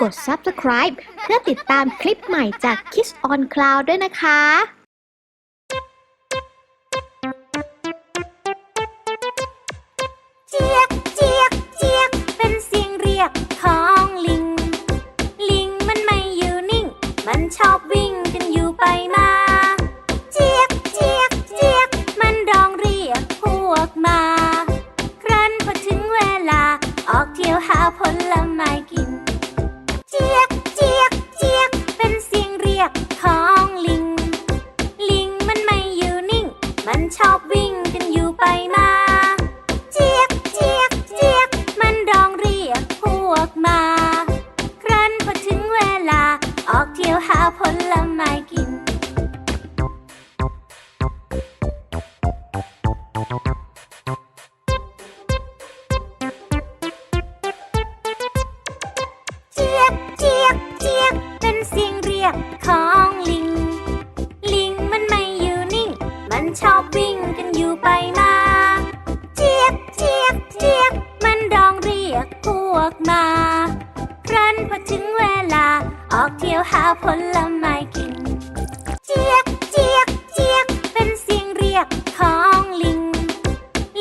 กด Subscribe เพื่อติดตามคลิปใหม่จาก Kiss on Cloud ด้วยนะคะเจี๊ยกเจี๊ยกเจี๊ยกเป็นเสียงเรียกของลิง ลิงมันไม่อยู่นิ่ง มันชอบวิ่งกันอยู่ไปมาเจี๊ยกเจี๊ยกเจี๊ยกมันร้องเรียกพวกมา ครั้นพอถึงเวลา ออกเที่ยวหาผลไม้กิน ชอบวิ่งกันอยู่ไปมา เจี๊ยกเจี๊ยกเจี๊ยกมันร้องเรียกพวกมา ครั้นพอถึงเวลา ออกเที่ยวหาผลไม้กิน เจี๊ยกเจี๊ยกเจี๊ยกเป็นเสียงเรียกของลิง มา ครั้นพอถึงเวลา ออกเที่ยวหาผลไม้กิน เจี๊ยกเจี๊ยกเจี๊ยกเป็นเสียงเรียกของลิง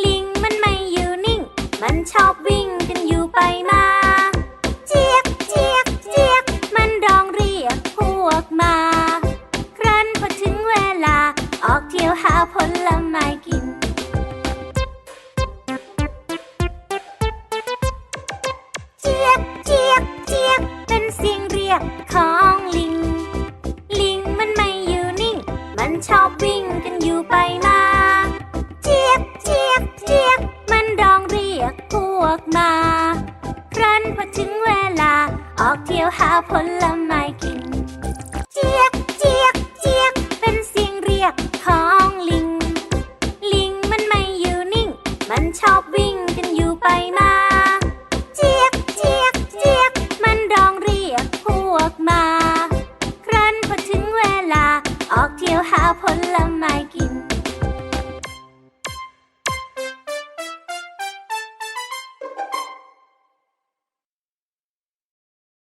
ลิงมันไม่อยู่นิ่ง มันชอบวิ่งกันอยู่ไปมา เจี๊ยกเจี๊ยกเจี๊ยกมันร้องเรียกพวกมา ครั้นพอถึงเวลา ออกเที่ยวหาผลไม้ ยงเรียกของลิง ลิงมันไม่อยู่นิ่ง มันชอบวิ่งกันอยู่ไปมา เจี๊ยกเจี๊ยกเจี๊ยกมันร้องเรียกพวกมา ครั้นพอถึงเวลาออกเที่ยวหาผลไม้ 浪漫爱情。